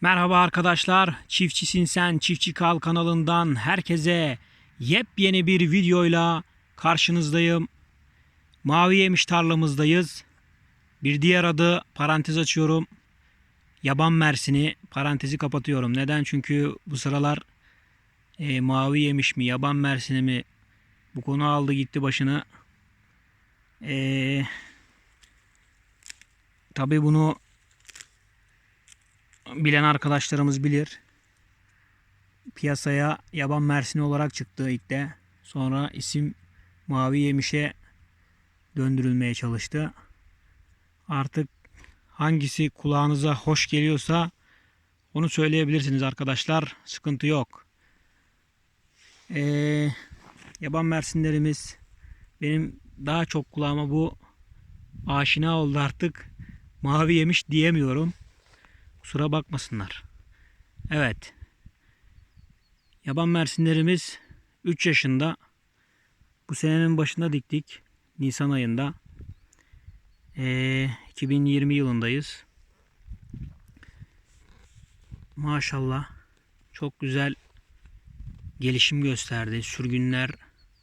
Merhaba arkadaşlar. Çiftçisin sen Çiftçi Kal kanalından herkese yepyeni bir videoyla karşınızdayım. Mavi yemiş tarlamızdayız. Bir diğer adı parantez açıyorum. Yaban mersini parantezi kapatıyorum. Neden? Çünkü bu sıralar e, mavi yemiş mi yaban mersini mi bu konu aldı gitti başını. E, tabii bunu bilen arkadaşlarımız bilir. Piyasaya yaban mersini olarak çıktı ilk de. Sonra isim mavi yemişe döndürülmeye çalıştı. Artık hangisi kulağınıza hoş geliyorsa onu söyleyebilirsiniz arkadaşlar. Sıkıntı yok. Ee, yaban mersinlerimiz benim daha çok kulağıma bu aşina oldu artık. Mavi yemiş diyemiyorum. Kusura bakmasınlar. Evet. Yaban mersinlerimiz 3 yaşında. Bu senenin başında diktik. Nisan ayında. Ee, 2020 yılındayız. Maşallah. Çok güzel gelişim gösterdi. Sürgünler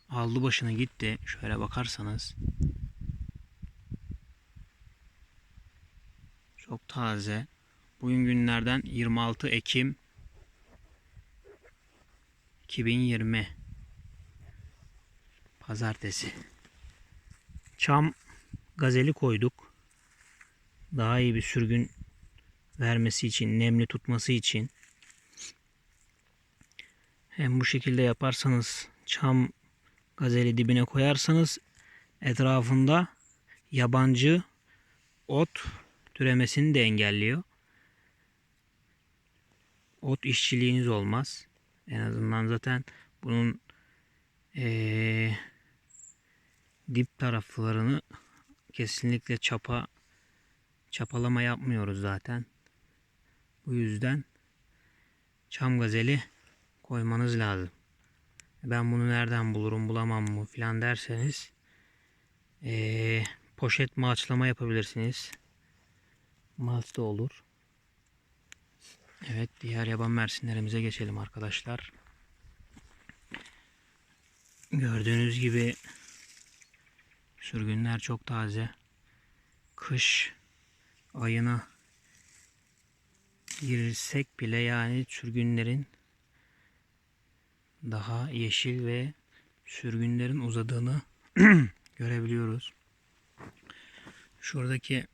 aldı başını gitti. Şöyle bakarsanız. Çok taze. Bugün günlerden 26 Ekim 2020 Pazartesi. Çam gazeli koyduk. Daha iyi bir sürgün vermesi için, nemli tutması için. Hem bu şekilde yaparsanız çam gazeli dibine koyarsanız etrafında yabancı ot türemesini de engelliyor ot işçiliğiniz olmaz. En azından zaten bunun ee, dip taraflarını kesinlikle çapa çapalama yapmıyoruz zaten. Bu yüzden çam gazeli koymanız lazım. Ben bunu nereden bulurum bulamam mı filan derseniz ee, poşet malçlama yapabilirsiniz. Malç da olur. Evet diğer yaban mersinlerimize geçelim arkadaşlar. Gördüğünüz gibi sürgünler çok taze. Kış ayına girsek bile yani sürgünlerin daha yeşil ve sürgünlerin uzadığını görebiliyoruz. Şuradaki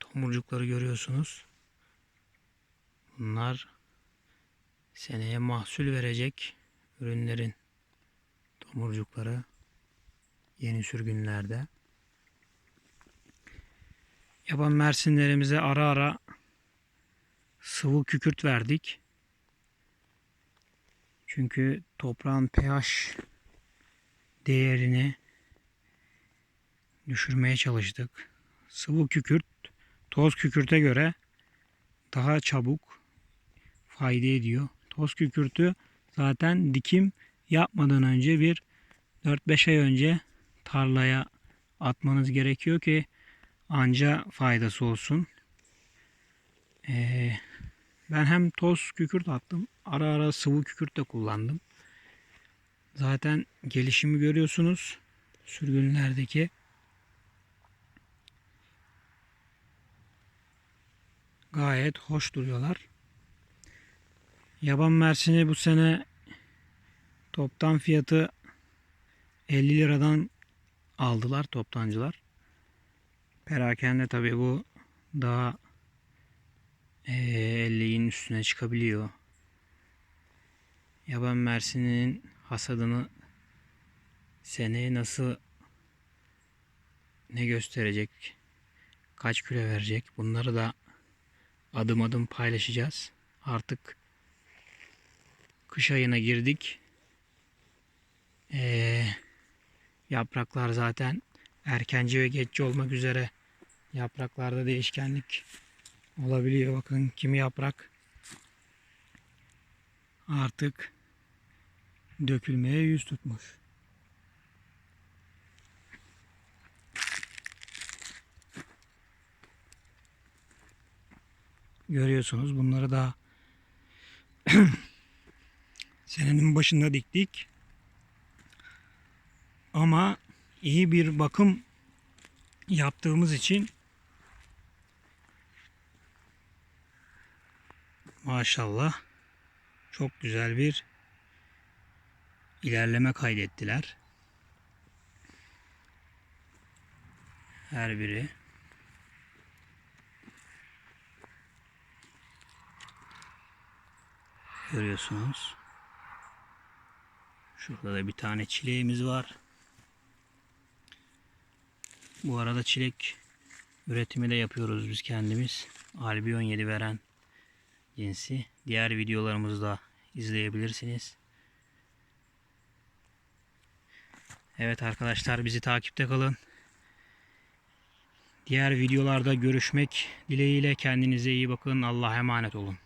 tomurcukları görüyorsunuz. Bunlar seneye mahsul verecek ürünlerin tomurcukları yeni sürgünlerde. Yaban mersinlerimize ara ara sıvı kükürt verdik. Çünkü toprağın pH değerini düşürmeye çalıştık. Sıvı kükürt toz kükürte göre daha çabuk fayda ediyor. Toz kükürtü zaten dikim yapmadan önce bir 4-5 ay önce tarlaya atmanız gerekiyor ki anca faydası olsun. Ee, ben hem toz kükürt attım ara ara sıvı kükürt de kullandım. Zaten gelişimi görüyorsunuz sürgünlerdeki. Gayet hoş duruyorlar. Yaban mersini bu sene toptan fiyatı 50 liradan aldılar toptancılar. Perakende tabii bu daha 50'in üstüne çıkabiliyor. Yaban mersinin hasadını seneye nasıl ne gösterecek, kaç kilo verecek bunları da adım adım paylaşacağız. Artık kış ayına girdik. Ee, yapraklar zaten erkenci ve geçici olmak üzere yapraklarda değişkenlik olabiliyor. Bakın kimi yaprak artık dökülmeye yüz tutmuş. Görüyorsunuz bunları da başında diktik. Ama iyi bir bakım yaptığımız için maşallah çok güzel bir ilerleme kaydettiler. Her biri. Görüyorsunuz. Şurada da bir tane çileğimiz var. Bu arada çilek üretimi de yapıyoruz biz kendimiz. Albion 7 veren cinsi. Diğer videolarımızda izleyebilirsiniz. Evet arkadaşlar bizi takipte kalın. Diğer videolarda görüşmek dileğiyle kendinize iyi bakın. Allah'a emanet olun.